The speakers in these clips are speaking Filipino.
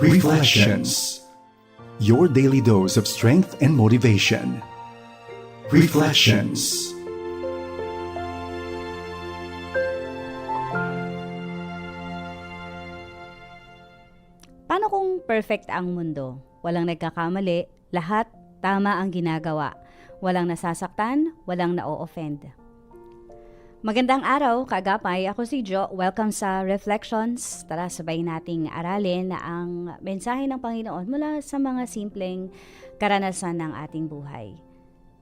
Reflections Your daily dose of strength and motivation. Reflections Paano kung perfect ang mundo? Walang nagkakamali, lahat tama ang ginagawa. Walang nasasaktan, walang na-offend. Magandang araw, kagapay. Ako si Jo. Welcome sa Reflections. Tara, sabay nating aralin ang mensahe ng Panginoon mula sa mga simpleng karanasan ng ating buhay.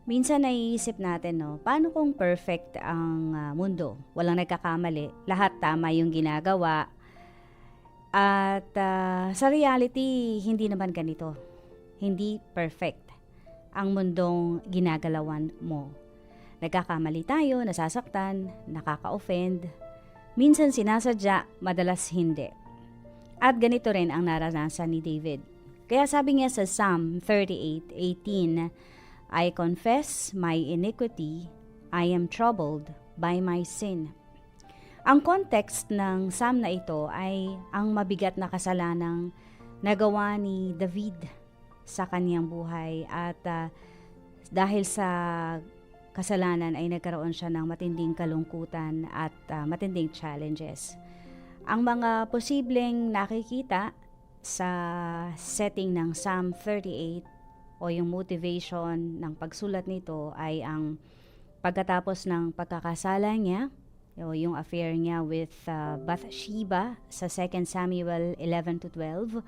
Minsan naiisip natin, no, paano kung perfect ang ah, mundo? Walang nagkakamali, lahat tama yung ginagawa, at ah, sa reality, hindi naman ganito. Hindi perfect ang mundong ginagalawan mo. Nagkakamali tayo, nasasaktan, nakaka-offend. Minsan sinasadya, madalas hindi. At ganito rin ang naranasan ni David. Kaya sabi niya sa Psalm 38:18, I confess my iniquity, I am troubled by my sin. Ang context ng psalm na ito ay ang mabigat na kasalanang nagawa ni David sa kanyang buhay at ah, dahil sa kasalanan ay nagkaroon siya ng matinding kalungkutan at ah, matinding challenges. Ang mga posibleng nakikita sa setting ng Psalm 38 o yung motivation ng pagsulat nito ay ang pagkatapos ng pagkakasala niya o yung affair niya with uh, Bathsheba sa 2 Samuel 11 to 12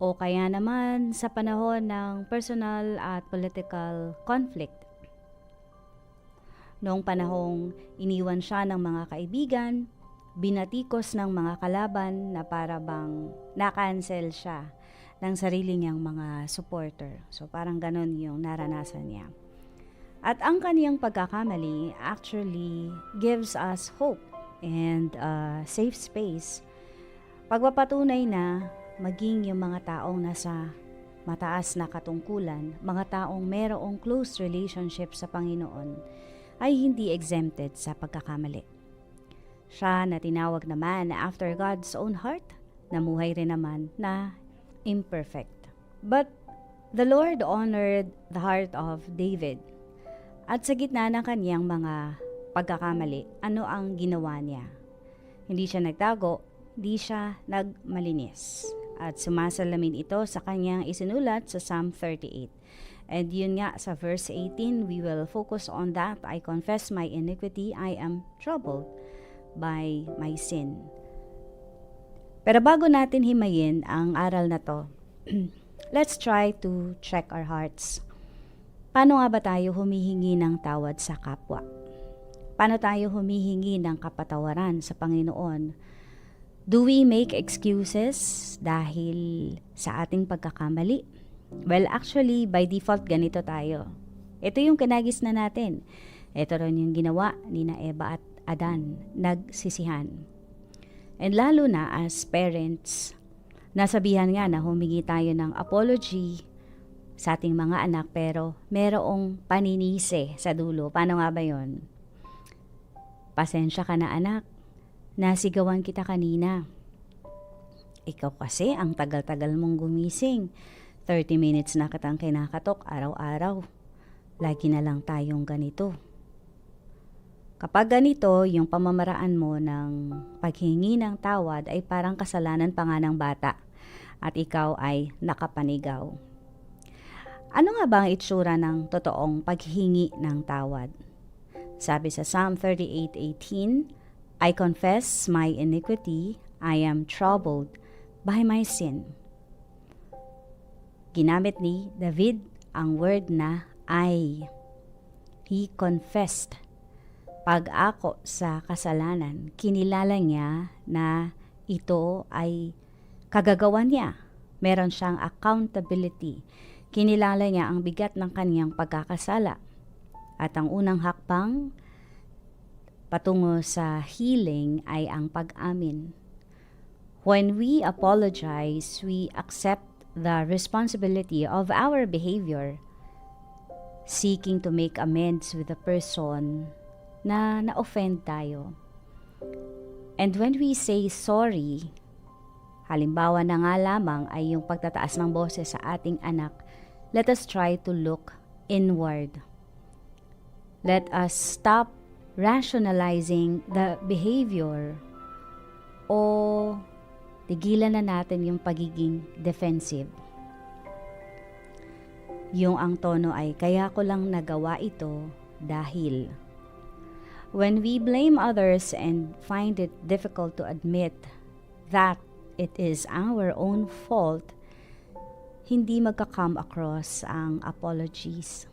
o kaya naman sa panahon ng personal at political conflict. Noong panahong iniwan siya ng mga kaibigan, binatikos ng mga kalaban na para bang na-cancel siya ng sarili niyang mga supporter. So parang ganon yung naranasan niya. At ang kaniyang pagkakamali actually gives us hope and uh, safe space. Pagpapatunay na maging yung mga taong nasa mataas na katungkulan, mga taong merong close relationship sa Panginoon, ay hindi exempted sa pagkakamali. Siya na tinawag naman after God's own heart, namuhay rin naman na imperfect. But the Lord honored the heart of David at sa gitna ng kaniyang mga pagkakamali, ano ang ginawa niya? Hindi siya nagtago, hindi siya nagmalinis. At sumasalamin ito sa kanyang isinulat sa Psalm 38. And yun nga, sa verse 18, we will focus on that. I confess my iniquity, I am troubled by my sin. Pero bago natin himayin ang aral na to, let's try to check our hearts. Paano nga ba tayo humihingi ng tawad sa kapwa? Paano tayo humihingi ng kapatawaran sa Panginoon? Do we make excuses dahil sa ating pagkakamali? Well, actually, by default, ganito tayo. Ito yung kinagis na natin. Ito rin yung ginawa ni na Eva at Adan, nagsisihan. And lalo na as parents, nasabihan nga na humingi tayo ng apology sa ating mga anak pero merong paninisi sa dulo. Paano nga ba yon? Pasensya ka na anak, nasigawan kita kanina. Ikaw kasi ang tagal-tagal mong gumising. 30 minutes na kitang kinakatok araw-araw. Lagi na lang tayong ganito. Kapag ganito, yung pamamaraan mo ng paghingi ng tawad ay parang kasalanan pa nga ng bata at ikaw ay nakapanigaw. Ano nga ba ang itsura ng totoong paghingi ng tawad? Sabi sa Psalm 38:18, I confess my iniquity, I am troubled by my sin. Ginamit ni David ang word na I. He confessed. Pag ako sa kasalanan, kinilala niya na ito ay kagagawa niya. Meron siyang accountability. Kinilala niya ang bigat ng kaniyang pagkakasala. At ang unang hakbang patungo sa healing ay ang pag-amin. When we apologize, we accept the responsibility of our behavior, seeking to make amends with the person na na-offend tayo. And when we say sorry, Halimbawa na nga lamang ay yung pagtataas ng boses sa ating anak, let us try to look inward. Let us stop rationalizing the behavior o tigilan na natin yung pagiging defensive. Yung ang tono ay kaya ko lang nagawa ito dahil. When we blame others and find it difficult to admit that it is our own fault, hindi magka-come across ang apologies.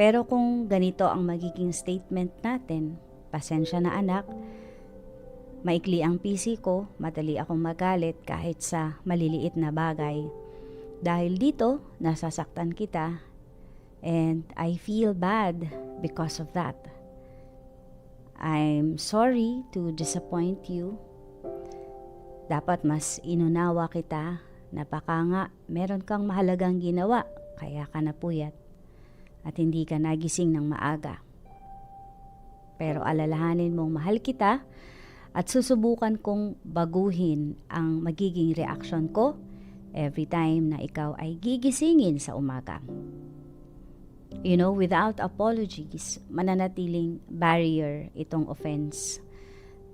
Pero kung ganito ang magiging statement natin, pasensya na anak, maikli ang PC ko, madali akong magalit kahit sa maliliit na bagay. Dahil dito, nasasaktan kita and I feel bad because of that. I'm sorry to disappoint you. Dapat mas inunawa kita na baka nga meron kang mahalagang ginawa kaya ka napuyat at hindi ka nagising ng maaga. Pero alalahanin mong mahal kita at susubukan kong baguhin ang magiging reaksyon ko every time na ikaw ay gigisingin sa umaga. You know, without apologies, mananatiling barrier itong offense.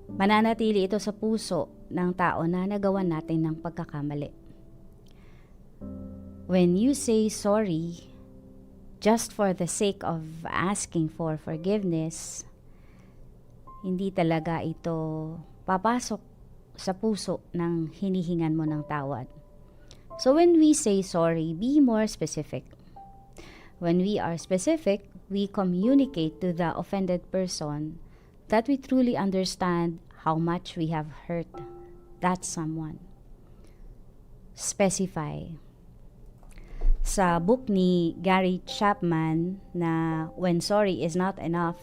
Mananatili ito sa puso ng tao na nagawa natin ng pagkakamali. When you say sorry, just for the sake of asking for forgiveness, hindi talaga ito papasok sa puso ng hinihingan mo ng tawad. So when we say sorry, be more specific. When we are specific, we communicate to the offended person that we truly understand how much we have hurt that someone. Specify. Sa book ni Gary Chapman na When Sorry is Not Enough,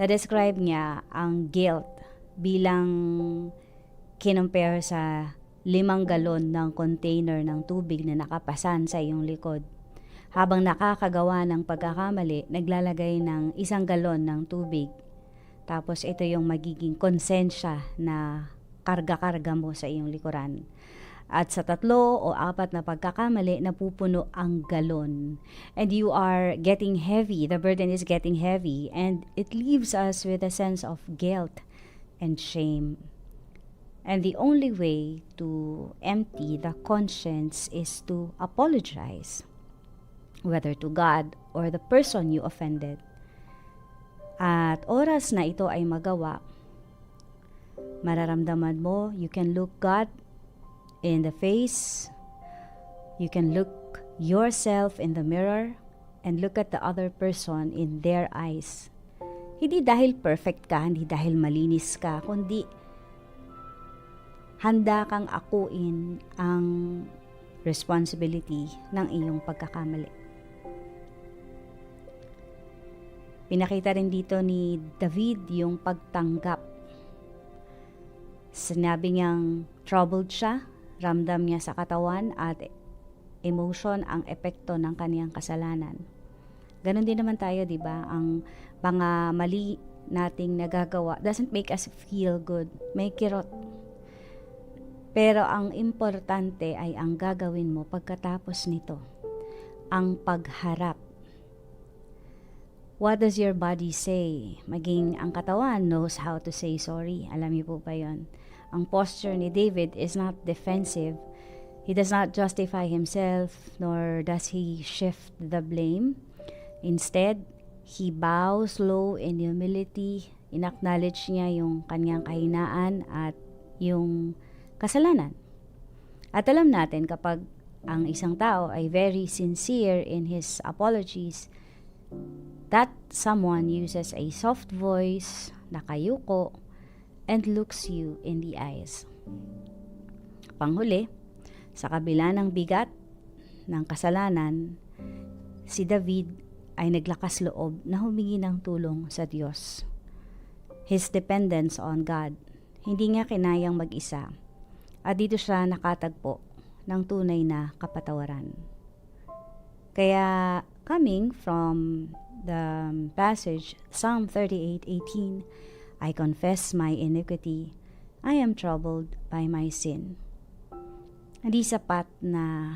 na-describe niya ang guilt bilang kinumpare sa limang galon ng container ng tubig na nakapasan sa iyong likod. Habang nakakagawa ng pagkakamali, naglalagay ng isang galon ng tubig. Tapos ito yung magiging konsensya na karga-karga mo sa iyong likuran. At sa tatlo o apat na pagkakamali, napupuno ang galon. And you are getting heavy. The burden is getting heavy. And it leaves us with a sense of guilt and shame. And the only way to empty the conscience is to apologize, whether to God or the person you offended. At oras na ito ay magawa, mararamdaman mo, you can look God in the face, you can look yourself in the mirror, and look at the other person in their eyes. Hindi dahil perfect ka, hindi dahil malinis ka, kundi handa kang akuin ang responsibility ng iyong pagkakamali. Pinakita rin dito ni David yung pagtanggap. Sinabi niyang troubled siya, ramdam niya sa katawan at emotion ang epekto ng kaniyang kasalanan. Ganon din naman tayo, di ba? Ang mga mali nating nagagawa doesn't make us feel good. May kirot. Pero ang importante ay ang gagawin mo pagkatapos nito. Ang pagharap. What does your body say? Maging ang katawan knows how to say sorry. Alam niyo po ba yon? Ang posture ni David is not defensive. He does not justify himself, nor does he shift the blame. Instead, he bows low in humility. Inacknowledge niya yung kanyang kahinaan at yung kasalanan. At alam natin kapag ang isang tao ay very sincere in his apologies, that someone uses a soft voice, nakayuko, and looks you in the eyes. Panghuli, sa kabila ng bigat ng kasalanan, si David ay naglakas loob na humingi ng tulong sa Diyos. His dependence on God. Hindi niya kinayang mag-isa. At dito siya nakatagpo ng tunay na kapatawaran. Kaya coming from the passage Psalm 38:18, I confess my iniquity. I am troubled by my sin. Hindi sapat na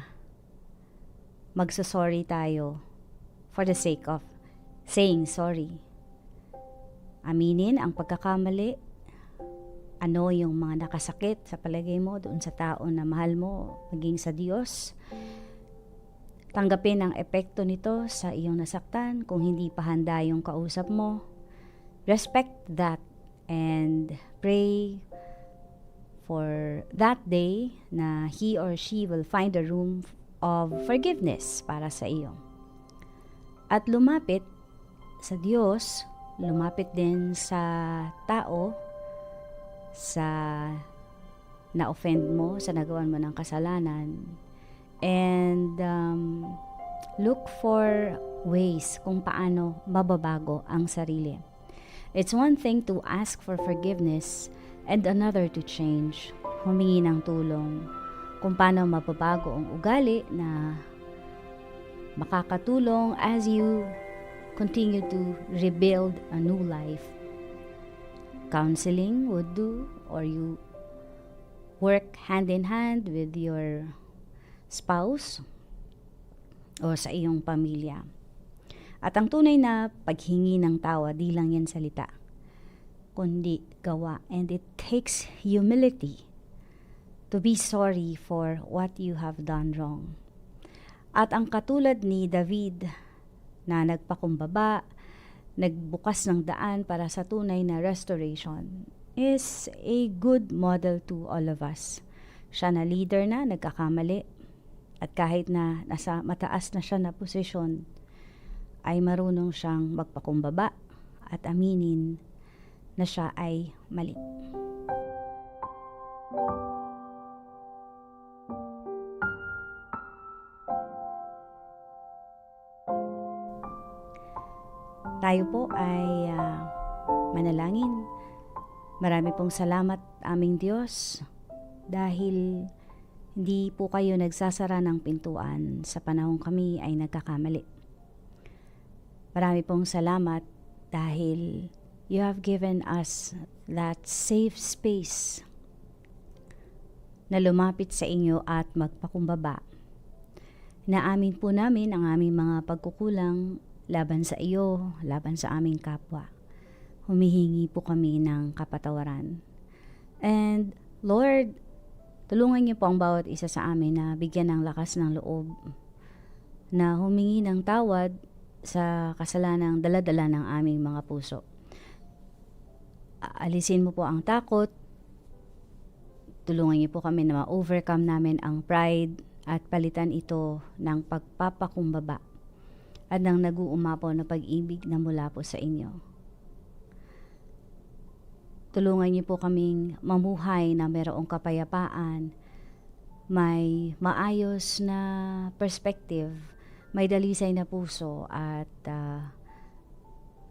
magsasorry tayo for the sake of saying sorry. Aminin ang pagkakamali. Ano yung mga nakasakit sa palagay mo doon sa tao na mahal mo, maging sa Diyos. Tanggapin ang epekto nito sa iyong nasaktan kung hindi pa handa yung kausap mo. Respect that and pray for that day na he or she will find a room of forgiveness para sa iyo. At lumapit sa Diyos, lumapit din sa tao, sa na-offend mo, sa nagawan mo ng kasalanan. And um, look for ways kung paano mababago ang sarili. It's one thing to ask for forgiveness and another to change, humingi ng tulong kung paano mababago ang ugali na makakatulong as you continue to rebuild a new life. Counseling would do or you work hand in hand with your spouse o sa iyong pamilya. At ang tunay na paghingi ng tawa, di lang yan salita, kundi gawa. And it takes humility to be sorry for what you have done wrong. At ang katulad ni David na nagpakumbaba, nagbukas ng daan para sa tunay na restoration is a good model to all of us. Siya na leader na, nagkakamali, at kahit na nasa mataas na siya na posisyon, ay marunong siyang magpakumbaba at aminin na siya ay mali. Tayo po ay ah, manalangin. Marami pong salamat aming Diyos dahil hindi po kayo nagsasara ng pintuan sa panahon kami ay nagkakamali. Marami pong salamat dahil you have given us that safe space na lumapit sa inyo at magpakumbaba. Naamin po namin ang aming mga pagkukulang laban sa iyo, laban sa aming kapwa. Humihingi po kami ng kapatawaran. And Lord, tulungan niyo po ang bawat isa sa amin na bigyan ng lakas ng loob na humingi ng tawad sa kasalanang daladala ng aming mga puso. Alisin mo po ang takot. Tulungan niyo po kami na ma-overcome namin ang pride at palitan ito ng pagpapakumbaba at ng nag-uumapaw na pag-ibig na mula po sa inyo. Tulungan niyo po kaming mamuhay na mayroong kapayapaan, may maayos na perspective, may dalisay na puso at uh,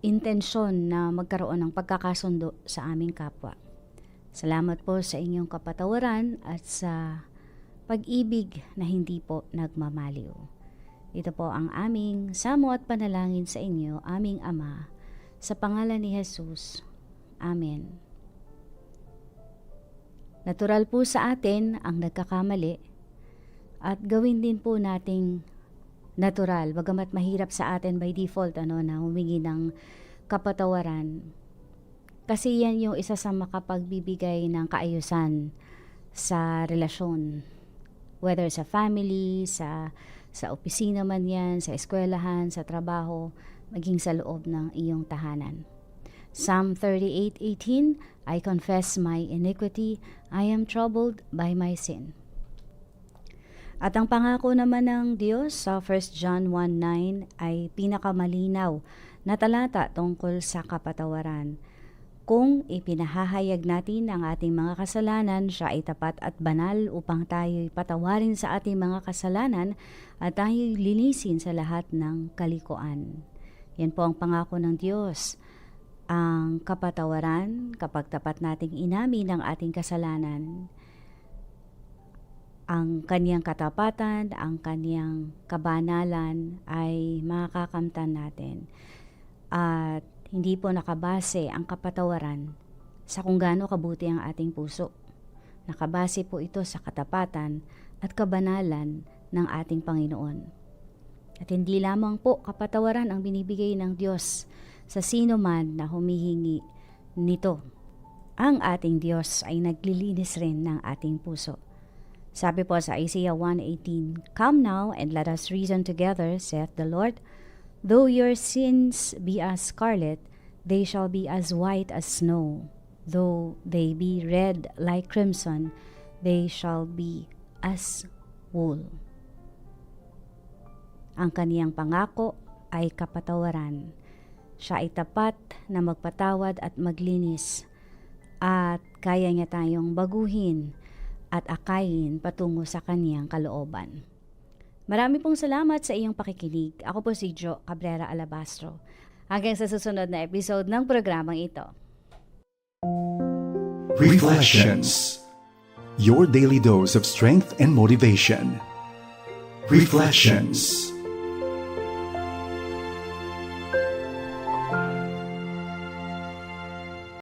intensyon na magkaroon ng pagkakasundo sa aming kapwa. Salamat po sa inyong kapatawaran at sa pag-ibig na hindi po nagmamaliw. Ito po ang aming samo at panalangin sa inyo, aming Ama, sa pangalan ni Jesus. Amen. Natural po sa atin ang nagkakamali at gawin din po nating natural, bagamat mahirap sa atin by default ano, na humingi ng kapatawaran. Kasi yan yung isa sa makapagbibigay ng kaayusan sa relasyon. Whether sa family, sa, sa opisina man yan, sa eskwelahan, sa trabaho, maging sa loob ng iyong tahanan. Psalm 38:18 I confess my iniquity, I am troubled by my sin. At ang pangako naman ng Diyos sa 1 John 1:9 ay pinakamalinaw na talata tungkol sa kapatawaran. Kung ipinahahayag natin ang ating mga kasalanan, siya ay tapat at banal upang tayo'y patawarin sa ating mga kasalanan at tayo'y linisin sa lahat ng kalikuan. Yan po ang pangako ng Diyos ang kapatawaran kapag tapat nating inamin ang ating kasalanan. Ang kaniyang katapatan, ang kaniyang kabanalan ay makakamtan natin. At hindi po nakabase ang kapatawaran sa kung gaano kabuti ang ating puso. Nakabase po ito sa katapatan at kabanalan ng ating Panginoon. At hindi lamang po kapatawaran ang binibigay ng Diyos sa sino man na humihingi nito. Ang ating Diyos ay naglilinis rin ng ating puso. Sabi po sa Isaiah 1.18, Come now and let us reason together, saith the Lord. Though your sins be as scarlet, they shall be as white as snow. Though they be red like crimson, they shall be as wool. Ang kaniyang pangako ay kapatawaran. Siya ay tapat na magpatawad at maglinis at kaya niya tayong baguhin at akayin patungo sa kaniyang kalooban. Marami pong salamat sa iyong pakikinig. Ako po si Jo Cabrera Alabastro. Hanggang sa susunod na episode ng programang ito. Reflections. Your daily dose of strength and motivation. Reflections.